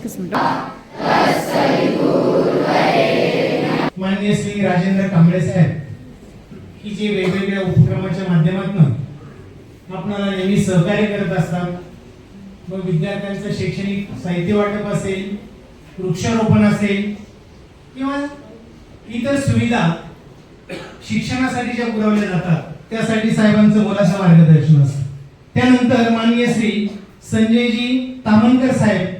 एकच मिनिट माननीय श्री राजेंद्र कांबळे साहेब की जे वेगवेगळ्या उपक्रमाच्या माध्यमातून आपणाला नेहमी सहकार्य करत असतात. व विद्यार्थ्यांचं शैक्षणिक साहित्य वाटप असेल वृक्षारोपण असेल किंवा इतर सुविधा शिक्षणासाठी ज्या पुरवल्या जातात त्यासाठी साहेबांचं मोलाचं मार्गदर्शन असतं. त्यानंतर माननीय श्री संजयजी तामनकर साहेब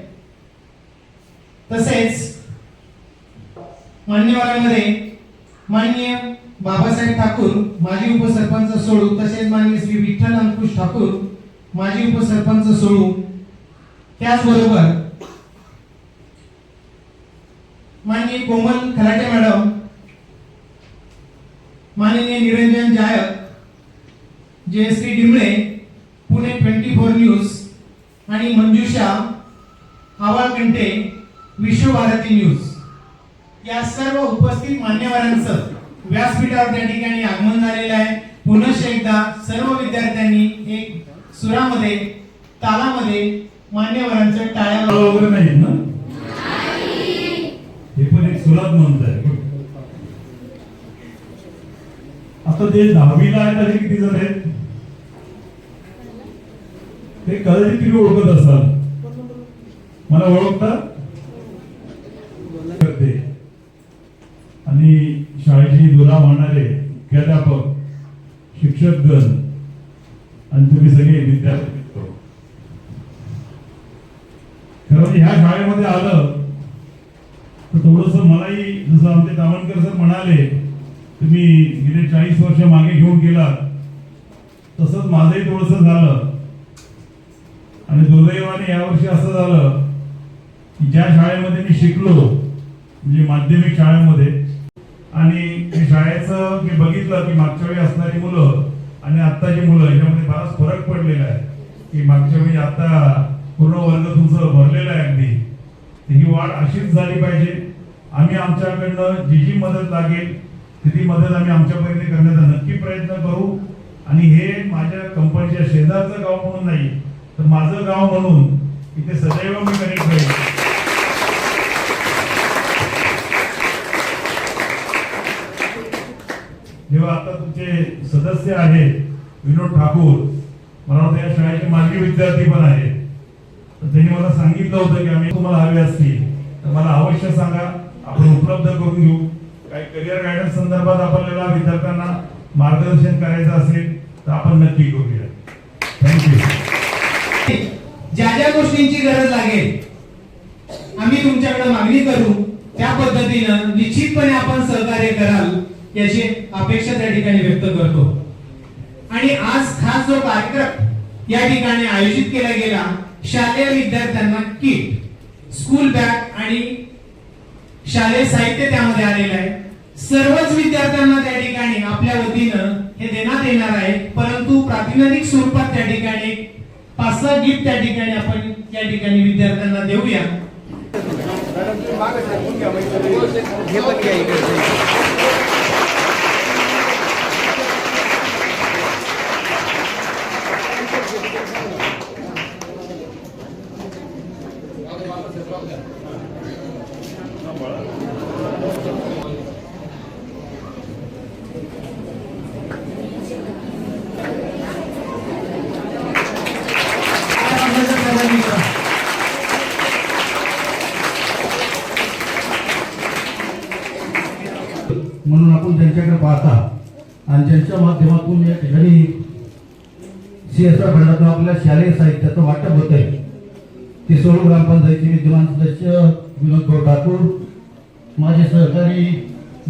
तसेच मान्यवरांमध्ये माननीय बाबासाहेब ठाकूर माजी उपसरपंच सोडू तसेच मान्य श्री विठ्ठल अंकुश ठाकूर माजी उपसरपंच सोडू. त्याचबरोबर माननीय कोमल खराटे मॅडम माननीय Niranjan Jayak Jayashree Dimale Pune twenty four news आणि मंजुषा आवाळकंटे विश्वभारती न्यूज. या सर्व उपस्थित मान्यवरांचं व्यासपीठावर त्या ठिकाणी आगमन झालेलं आहे. पुनश एकदा सर्व विद्यार्थ्यांनी एक सुरामध्ये तालामध्ये मान्यवरांचं टाळ्या वगैरे नाही ना? हे पण एक सुरात म्हणत आहे. आता ते दहावीला आहेत असे किती जण आहेत? ते कदाचित तुम्ही ओळखत असाल. मला ओळखता करते आणि मला दुरा प्राध्यापक शिक्षक शिक्षकगण आणि तुम्ही सगळे विद्यार्थी खरं म्हणजे ह्या शाळेमध्ये आलं तर थोडस मलाही जसं आमचे दावणकर सर म्हणाले तुम्ही गेले चाळीस वर्ष मागे घेऊन गेला तसंच माझंही थोडस झालं. आणि दुर्दैवाने यावर्षी असं झालं की ज्या शाळेमध्ये मी शिकलो म्हणजे माध्यमिक शाळेमध्ये आणि शाळेचं मी बघितलं की मागच्या वेळी असणारी मुलं आणि आत्ताची मुलं याच्यामध्ये बराच फरक पडलेला आहे. की मागच्या वेळी आता पूर्ण वर्ग तुमचं भरलेलं आहे अगदी. ही वाढ अशीच झाली पाहिजे. आम्ही आमच्याकडनं जी जी मदत लागेल ती मदत आम्ही आमच्यापर्यंत करण्याचा नक्की प्रयत्न करू. आणि हे माझ्या कंपनीच्या शेजारचं गाव म्हणून नाही तर माझं गाव म्हणून इथे सदैव मी कनेक्ट राहील. किंवा आता तुमचे सदस्य आहेत विनोद ठाकूर मला वाटतं या शाळेचे माजी विद्यार्थी पण आहेत. तर त्यांनी मला सांगितलं होतं की आम्ही तुम्हाला हवे असतील. तर मला अवश्य सांगा आपण उपलब्ध करून घेऊ. काही करिअर गायडन्स संदर्भात आपल्याला विद्यार्थ्यांना मार्गदर्शन करायचं असेल तर आपण नक्की करूया. थँक्यू ज्या ज्या गोष्टींची गरज लागेल आम्ही तुमच्याकडे मागणी करू. त्या पद्धतीनं निश्चितपणे आपण सहकार्य कराल. याची अपेक्षा त्या ठिकाणी व्यक्त करतो. आणि आज खास जो कार्यक्रम या ठिकाणी आयोजित केला गेला शालेय विद्यार्थ्यांना किट स्कूल बॅग आणि शालेय साहित्य त्यामध्ये आलेलं आहे. सर्वच विद्यार्थ्यांना त्या ठिकाणी आपल्या वतीनं हे देण्यात येणार आहे. परंतु प्रातिनिधिक स्वरूपात त्या ठिकाणी पाच सहा गिफ्ट त्या ठिकाणी आपण या ठिकाणी विद्यार्थ्यांना देऊया. म्हणून आपण त्यांच्याकडे पाहता आणि त्यांच्या माध्यमातून या ठिकाणी सीएसआर फंडातून आपल्या शालेय साहित्याचं वाटप होत आहे ते सोळू ग्रामपंचायतीने ठाकूर माझे सहकारी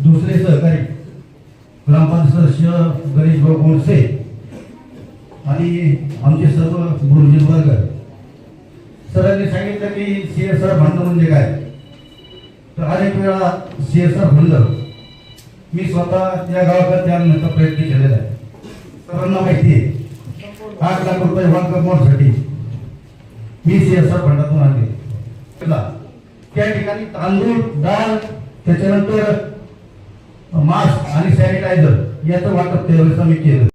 दुसरे सहकारी ग्रामपंचायत सदस्य गणेश भाऊ गोडसे आणि आमचे सर्व गुरुजी वर्ग. सरांनी सांगितलं की सीएसआर फंड म्हणजे काय? तर अनेक वेळा सीएसआर फंड मी स्वतः या गावाकडे त्यानंतर प्रयत्न केलेला आहे. सर्वांना माहिती आहे. आठ लाख रुपये वन कंपाऊंडसाठी मी आर फंडातून आणले. त्या ठिकाणी तांदूळ डाळ त्याच्यानंतर मास्क आणि सॅनिटायझर याचं वाटप त्यावेळेस आम्ही केलं.